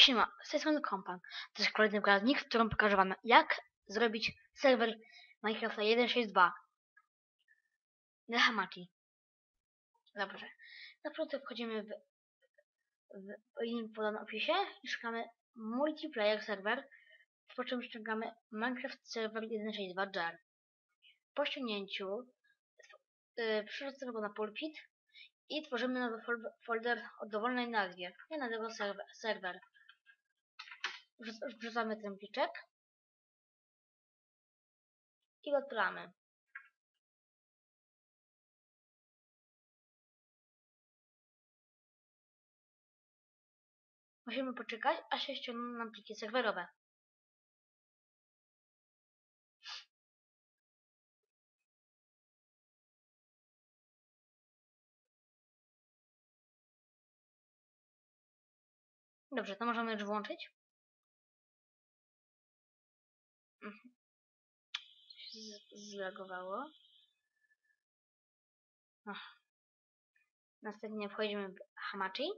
Siema, z tej strony Kompan. To jest kolejny poradnik, w którym pokażę wam jak zrobić serwer Minecrafta 1.6.2 na Hamachi. Dobrze. Na początek wchodzimy w, w link podany opisie i szukamy multiplayer serwer, po czym ściągamy Minecraft server 1.6.2 jar. Po ściągnięciu yy, przerzucamy go na pulpit i tworzymy nowy fol- folder o dowolnej nazwie. Ja go serwer. serwer. Wrzuc- Wrzucamy ten pliczek i odpalamy. Musimy poczekać, aż się ściągną nam pliki serwerowe. Dobrze, to możemy już włączyć. Zlagowało. Ach. Następnie wchodzimy w Hamachi.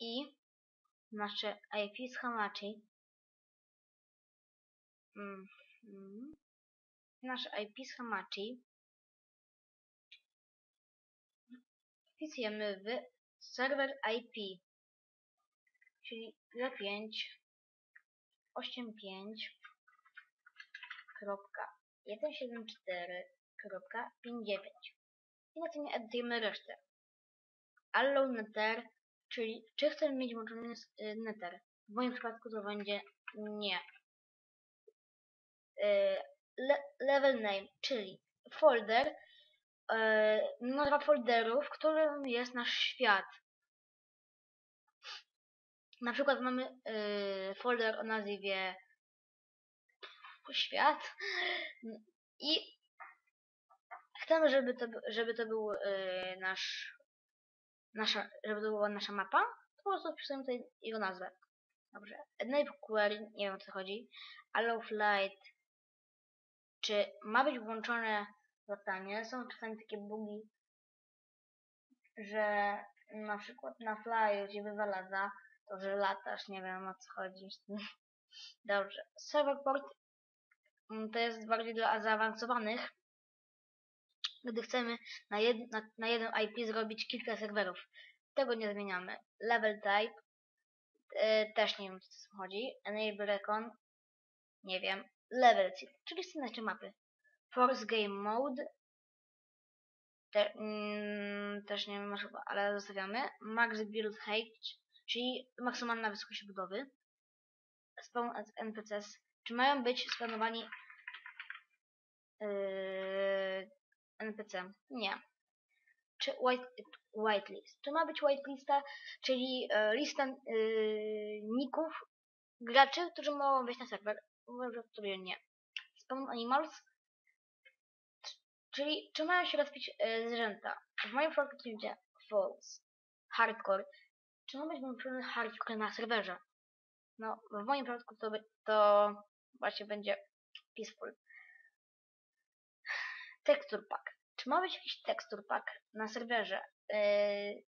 I nasze IP z Hamachi. Mm, mm. Nasze IP z Hamachi wpisujemy w serwer IP, czyli 05 85 174.59 i następnie edytujemy resztę. Allow nether, czyli czy chcemy mieć włączony y, nether. W moim przypadku to będzie nie. Y, Le level name, czyli folder, nazwa folderu, w którym jest nasz świat. Na przykład mamy y, folder o nazwie świat i chcemy, żeby to, żeby to był y, nasz nasza, żeby to była nasza mapa, po prostu wpisujemy tutaj jego nazwę. Dobrze. Enable query, nie wiem o co chodzi. Allow flight. Czy ma być włączone latanie? Są czasami takie bugi, że na przykład na flyu ci wywala za to, że latasz, nie wiem o co chodzi. Dobrze. Server port mm, to jest bardziej dla zaawansowanych, gdy chcemy na, jed, na, na jeden IP zrobić kilka serwerów. Tego nie zmieniamy. Level type e, też nie wiem o co chodzi. Enable recon nie wiem. Level seed, czyli scenariusz mapy. Force game mode te, mm, też nie wiem chyba, ale zostawiamy. Max build height, czyli maksymalna wysokość budowy. Spawn NPCs, czy mają być spawnowani yy, NPC? Nie. Czy white, whitelist? Czy ma być whitelista, czyli e, lista e, ników graczy, którzy mogą wejść na serwer? Uważam, że nie. Spawn animals? Czyli czy mają się rozpić e, zwierzęta? W moim przypadku to będzie false. Hardcore. Czy ma być włączony hardcore na serwerze? No, w moim przypadku to, to właśnie będzie peaceful. Texture pack. Czy ma być jakiś texture pack na serwerze? Yy,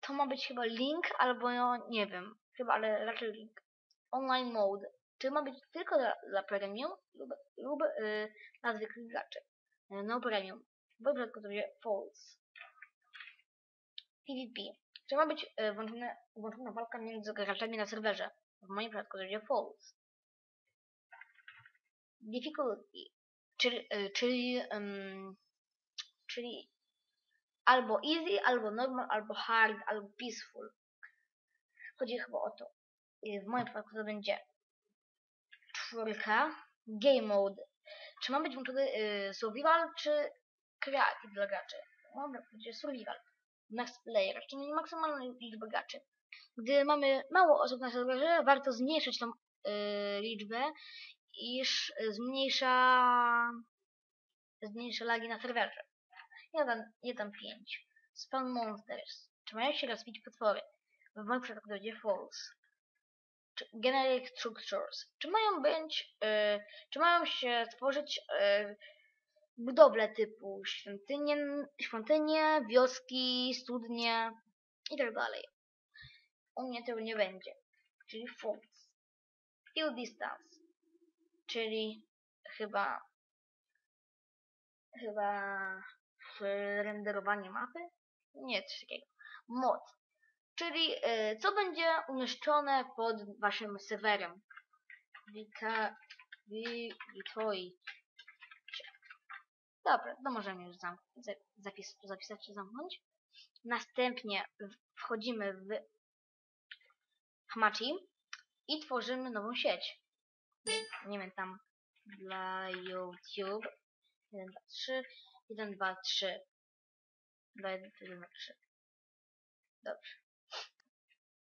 to ma być chyba link albo no, nie wiem, chyba, ale raczej link. Online mode. Czy ma być tylko dla, dla premium lub, lub yy, dla zwykłych graczy? Yy, no premium. Moim przypadku to będzie false. PvP. Czy ma być yy, włączone, włączona walka między graczami na serwerze? W moim przypadku to będzie false. Difficulty. Czyli, yy, czyli, czyli albo easy, albo normal, albo hard, albo peaceful. Chodzi chyba o to. W moim przypadku to będzie czwórka. Game mode. Czy ma być włączony y, survival, czy creative dla graczy? Dobra, będzie survival. Max player, czyli maksymalna liczba graczy. Gdy mamy mało osób na serwerze, warto zmniejszyć tą y, liczbę, iż zmniejsza zmniejsza lagi na serwerze. Ja dam, ja dam 5. Spawn monsters. Czy mają się rozbić potwory? W moim przypadku false. czy generic structures. Czy mają być, y, czy mają się tworzyć y, budowle typu świątynie, świątynie, wioski, studnie i tak dalej. U mnie tego nie będzie. Czyli forts. Fill distance. Czyli chyba chyba renderowanie mapy? Nie, coś takiego. Mod. Czyli y, co będzie umieszczone pod waszym serwerem. Wika, wi, witoi. Dobra, to możemy już zam za- zapis zapisać czy zamknąć. Następnie wchodzimy w Hamachi i tworzymy nową sieć. Nie wiem, tam dla YouTube 1, 2, 3, 1, 2, 3. 2, 1, 2, 3. Dobrze.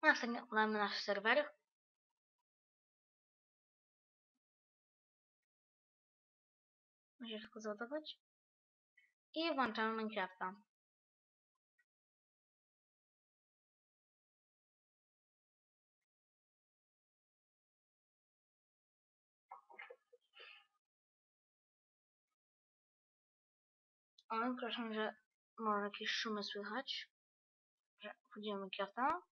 Następnie odpalamy nasz serwer. Muszę tylko załadować. I włączamy Minecrafta. O, przepraszam, że może jakieś szumy słychać. Wchodzimy Minecrafta.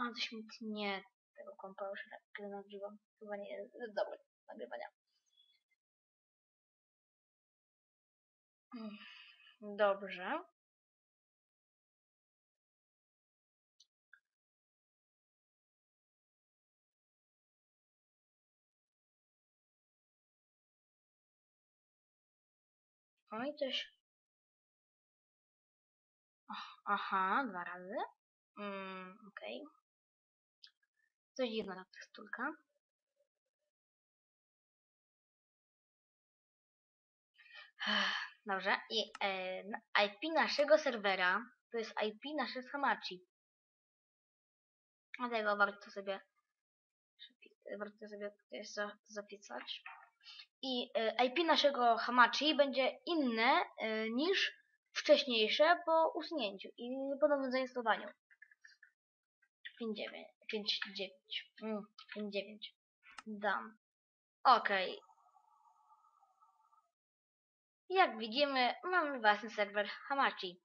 A, coś mi tnie tego kompa już, kiedy nagrywam. Chyba nie jest dobre nagrywania. Mm, Dobrze. I coś. Aha, dwa razy. Mm, okej. Coś dziwna ta teksturka. Dobrze. I e, IP naszego serwera to jest IP naszej Hamachi. Dlatego warto sobie warto sobie jeszcze zapisać. I e, IP naszego Hamachi będzie inne e, niż wcześniejsze po usunięciu i ponownym zainstalowaniu. 5.9. 5.9. Mm, 5.9. Dam. Okej. Jak widzimy, mamy własny serwer Hamachi.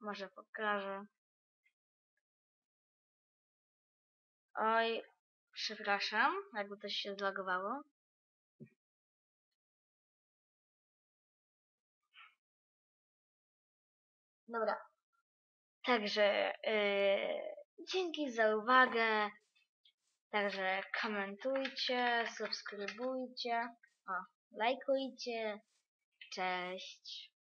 Może pokażę. Oj, przepraszam, jakby coś się zlagowało. Dobra. Także yy, dzięki za uwagę. Także komentujcie, subskrybujcie, o, lajkujcie. Cześć.